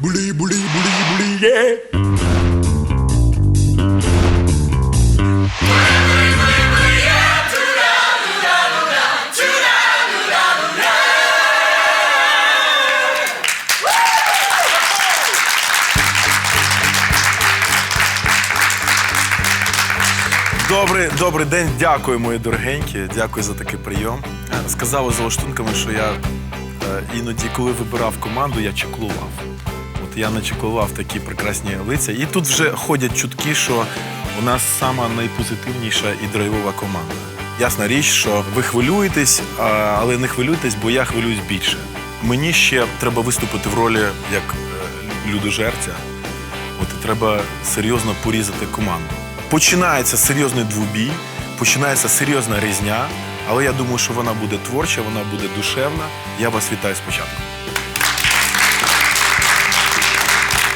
Булі, булі, булі, булі, є. Добрий, добрий день, дякую, мої дорогенькі. Дякую за такий прийом. Е, Сказали за лаштунками, що я іноді, коли вибирав команду, я чеклував. От я начеклував такі прекрасні лиця. І тут вже ходять чутки, що у нас сама найпозитивніша і драйвова команда. Ясна річ, що ви хвилюєтесь, але не хвилюйтесь, бо я хвилююсь більше. Мені ще треба виступити в ролі як е, людожерця. От і треба серйозно порізати команду. Починається серйозний двобій, починається серйозна різня, але я думаю, що вона буде творча, вона буде душевна. Я вас вітаю спочатку.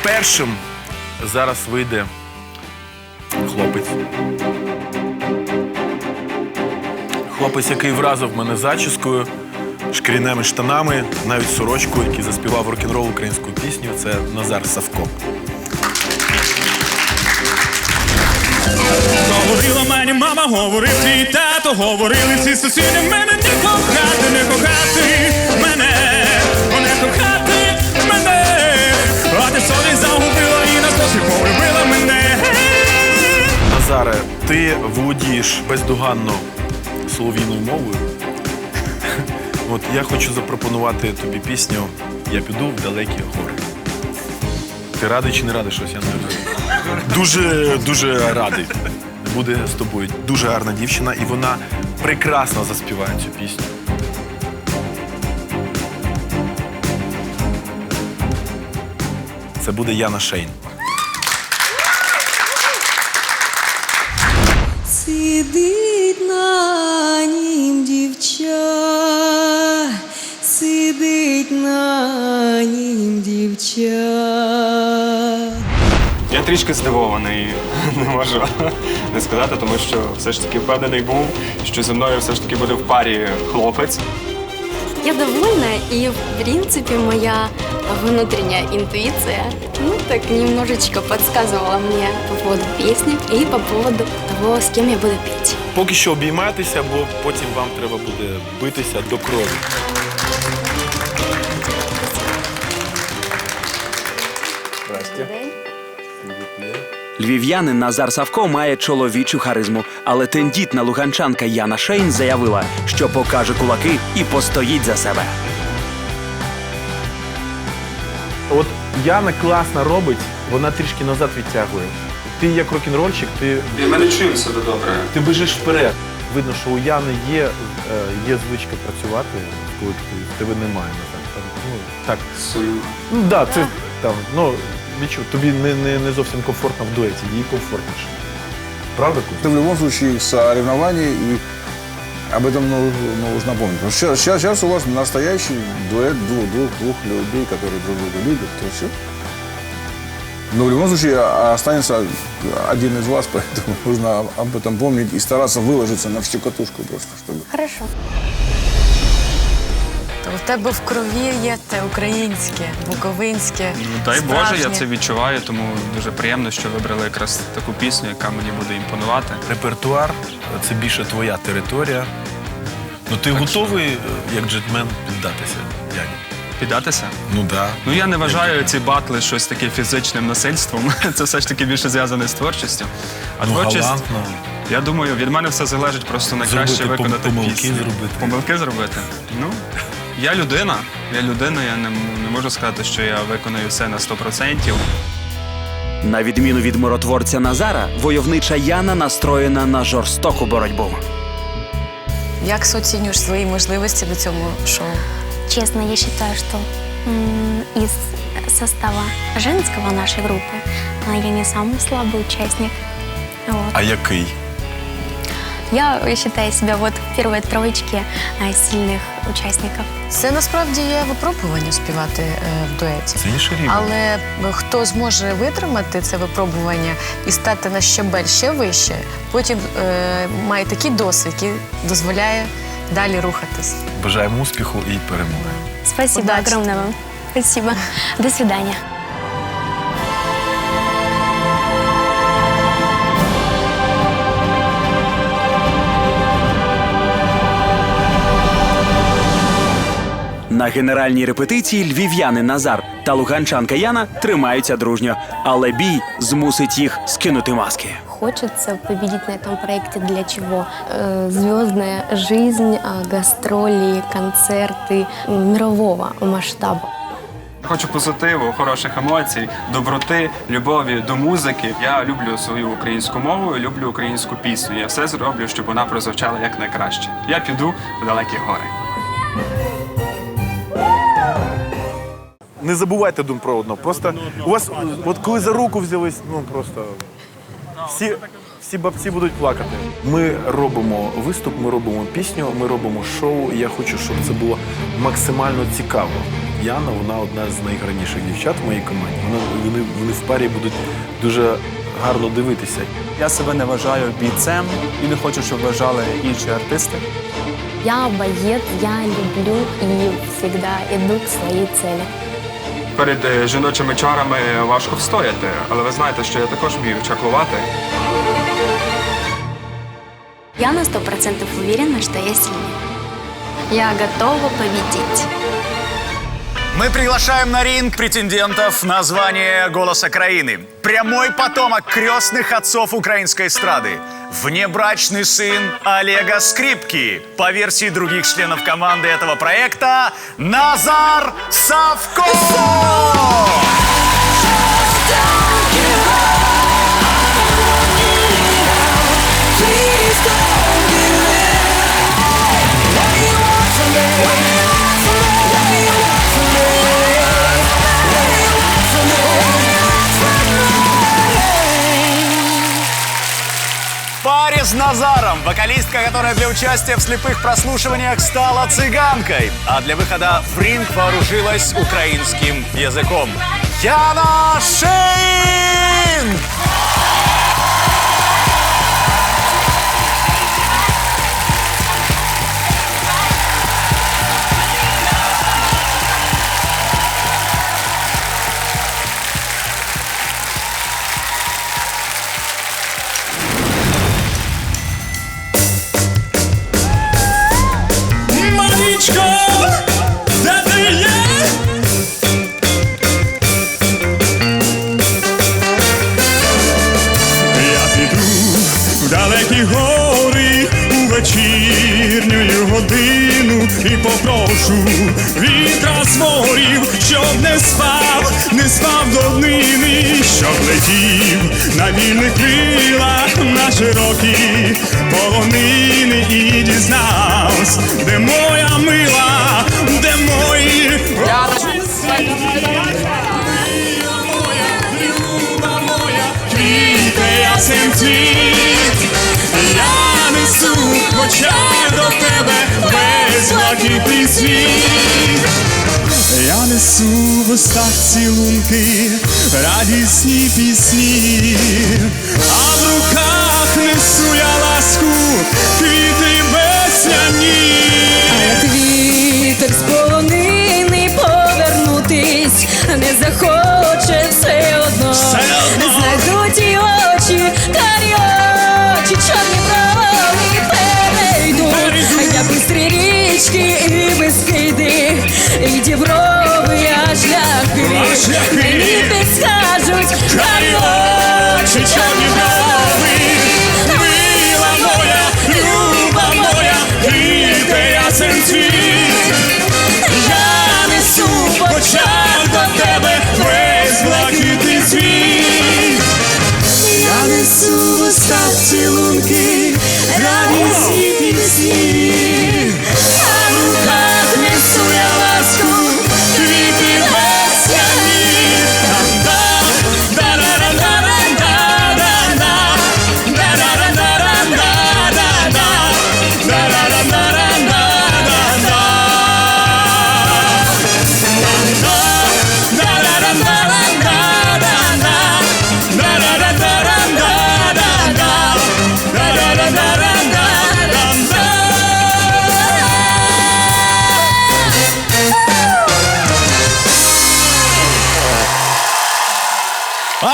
Першим зараз вийде хлопець. Хлопець, який вразив мене зачіскою, шкіряними штанами, навіть сорочкою, який заспівав рок-н-рол українську пісню, це Назар Савко. Мені мама, говорив твій тато, говорили ці сусіди мене не кохати, не кохати мене, о, не кохати мене, а ти совість загубила і на досі полюбила мене. Назаре, ти володієш бездоганно солов'їною мовою. От я хочу запропонувати тобі пісню Я піду в далекі гори. Ти радий чи не радий щось? Я не знаю. Дуже, дуже радий. Буде з тобою дуже гарна дівчина, і вона прекрасно заспіває цю пісню. Це буде Яна Шейн. Сидить на нім дівча, сидить на нім дівча. Я трішки здивований, не можу не сказати, тому що все ж таки впевнений був, що зі мною все ж таки буде в парі хлопець. Я довольна, и, в принципе, моя внутренняя интуиция, ну, так немножечко подсказывала мне по поводу песни и по поводу того, с кем я буду петь. Поки що обіймайтеся, бо потім вам треба буде битися до крові. Львів'янин Назар Савко має чоловічу харизму, але тендітна луганчанка Яна Шейн заявила, що покаже кулаки і постоїть за себе. От Яна класно робить, вона трішки назад відтягує. Ти як рок-н-рольщик, ти, Ми не чуємо себе добре. ти біжиш вперед. Видно, що у Яни є, е, є звичка працювати в колективі, в тебе немає. Так, там, ну, так. Ну, да, це там, ну, відчув, тобі не, не, не зовсім комфортно в дуеті, їй комфортніше. Правда, Кузя? Это в любом случае соревнование, и об этом ну- нужно помнить. Потому что сейчас, сейчас у вас настоящий дуэт двух, двух, двух людей, которые друг друга любят, то все. Но в любом случае а- останется один из вас, поэтому нужно об этом помнить и стараться выложиться на всю катушку просто, чтобы Хорошо. У тебе в крові є те українське, буковинське. Ну, дай Боже, я це відчуваю, тому дуже приємно, що вибрали якраз таку пісню, яка мені буде імпонувати. Репертуар це більше твоя територія. Ну ти готовий, е, як джетмен, піддатися Яні? Піддатися? Ну так. Да. Ну я не вважаю ці батли щось таке фізичним насильством. Це все ж таки більше зв'язане з творчістю. А Ну, творчість, галантно. я думаю, від мене все залежить просто найкраще виконати помилки пісню. зробити. Помилки зробити. Ну, я людина. Я людина, я не, м- не можу сказати, що я виконую все на 100%. На відміну від миротворця Назара, войовнича Яна настроєна на жорстоку боротьбу. Як оцінюєш свої можливості до цього шоу? Честно, я считаю, что м, из состава женского нашей группы а, я не самый слабый участник. Вот. А який? Я считаю себя вот в первой троечке а, сильных. Це насправді є випробування співати е, в дуеті. Це інший рівень. Але е, хто зможе витримати це випробування і стати на щебель ще вище, потім е, має такий досвід, який дозволяє далі рухатись. Бажаємо успіху і перемоги. Спасибо огромное вам. Спасибо. До свидания. На генеральній репетиції львів'яни Назар та луганчанка Яна тримаються дружньо, але бій змусить їх скинути маски. Хочется победить на этом проекте для чего? Э, Звездная жизнь, а, гастроли, концерты м, мирового масштаба. Хочу позитиву, хороших емоцій, доброти, любові до музики. Я люблю свою українську мову, і люблю українську пісню. Я все зроблю, щоб вона прозвучала якнайкраще. Я піду в далекі гори. Не забувайте один про одного. Просто у вас, от коли за руку взялись, ну просто всі, всі бабці будуть плакати. Ми робимо виступ, ми робимо пісню, ми робимо шоу. Я хочу, щоб це було максимально цікаво. Яна, вона одна з найгарніших дівчат в моїй команді. Вона, вони, вони в парі будуть дуже гарно дивитися. Я себе не вважаю бійцем і не хочу, щоб вважали інші артисти. Я боец, я люблю и всегда иду к своей цели. Перед е, жіночими чарами важко встояти, але ви знаєте, що я також вмію чаклувати. Я на сто процентов уверена, что я сильнее. Я готова победить. Мы приглашаем на ринг претендентов на звание «Голоса краины». Прямой потомок крестных отцов украинской эстрады. Внебрачный сын Олега Скрипки. По версии других членов команды этого проекта, Назар Савко! Назаром вокалистка, которая для участия в слепых прослушиваниях стала цыганкой, а для выхода в ринг вооружилась украинским языком. Яна Шейн! І попрошу вітра з морів, щоб не спав, не спав до днини, щоб летів на вільних крилах на широкі полонини і дізнався, де моя мила, де мої ясен цвіт, я несу очах до тебе весь блакитний. Я несу в устах цілунки, радісні пісні, а в руках карі очі, чорні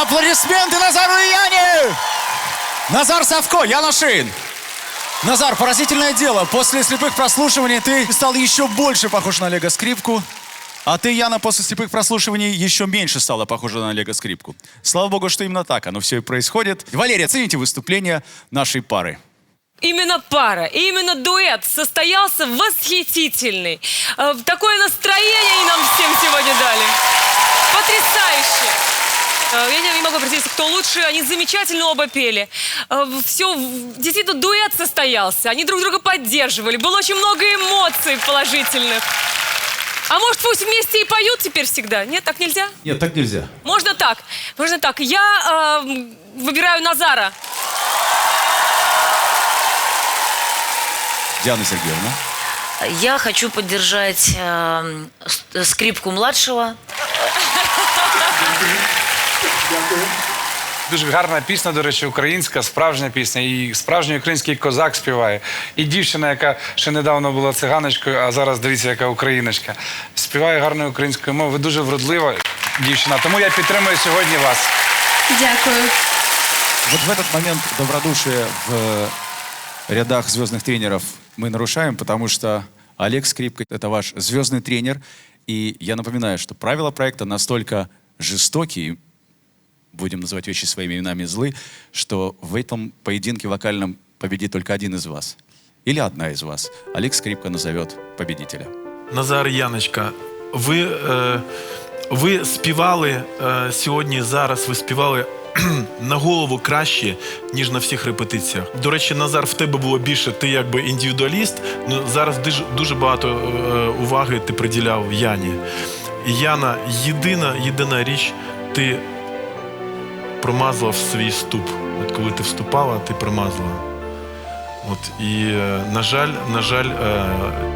Аплодисменты Назару и Яне! Назар Савко, Яна Шейн. Назар, поразительное дело. После слепых прослушиваний ты стал еще больше похож на Олега Скрипку. А ты, Яна, после слепых прослушиваний еще меньше стала похожа на Олега Скрипку. Слава богу, что именно так оно все и происходит. Валерия, оцените выступление нашей пары. Именно пара, именно дуэт состоялся восхитительный. Э, Такое настроение они нам всем сегодня дали. Потрясающе. Э, Я не могу определиться, кто лучше. Они замечательно оба пели. Все, действительно, дуэт состоялся. Они друг друга поддерживали. Было очень много эмоций положительных. А может, пусть вместе и поют теперь всегда? Нет, так нельзя? Нет, так нельзя. Можно так. Можно так. Я э, выбираю Назара. Диана Сергеевна. Я хочу поддержать э, с- скрипку младшего. Дуже гарна пісня, до речі, українська, справжня пісня. І справжній український козак співає. І дівчина, яка ще недавно була циганочкою, а зараз дивіться, яка україночка. Співає гарною українською мовою. Ви дуже вродлива дівчина. Тому я підтримую сьогодні вас. Дякую. Вот в этот момент добродушие в рядах звездных тренеров мы нарушаем, потому что Олег Скрипка — это ваш звездный тренер. И я напоминаю, что правила проекта настолько жестокие, будем называть вещи своими именами злы, что в этом поединке вокальном победит только один из вас. Или одна из вас. Олег Скрипка назовет победителя. Назар Яночка, ви, е, ви співали е, сьогодні, зараз ви співали кхм, на голову краще, ніж на всіх репетиціях. До речі, Назар, в тебе було більше, ти якби індивідуаліст, ну зараз дуже, дуже багато е, уваги ти приділяв Яні. І Яна, єдина, єдина річ, ти промазала свій ступ. От коли ти вступала, ти промазала. От і, е, на жаль, на жаль, е,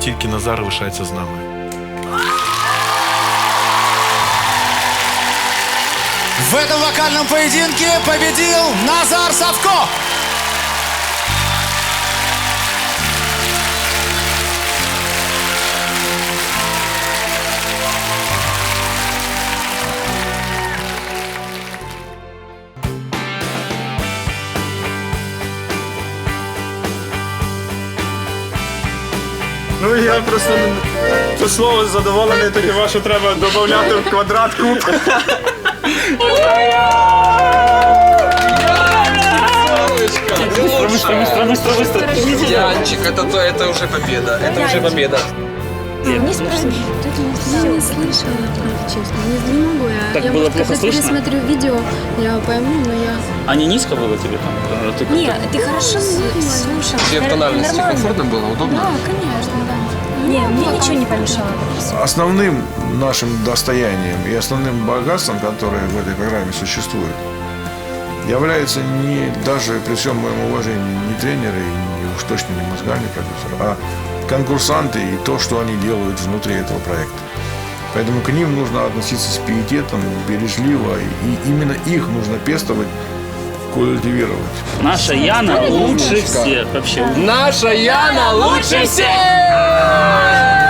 тільки Назар лишається з нами. В этом вокальном поединке победил Назар Савко. Я просто це слово задоволений, тоді вашу треба додати в квадрат куб. Янчик, это, то, это уже победа. Это уже победа. Не спроси. Я не слышала, честно. Не, не могу я. Так я, было может, плохо когда слышно? пересмотрю видео, я пойму, но я... А не низко было тебе там? Э, Ты Не, как-то- ты хорошо слушал. Тебе в тональности комфортно было, удобно? Да, конечно, да. Не, мне ничего не помешало. Основным нашим достоянием и основным богатством, которое в этой программе существует, является не даже при всем моем уважении не тренеры и не, уж точно не музыкальный продюсер, а конкурсанты и то, что они делают внутри этого проекта. Поэтому к ним нужно относиться с пиететом, бережливо, и именно их нужно пестовать, культивировать. Наша Яна лучше всех вообще. Наша Яна лучше всех!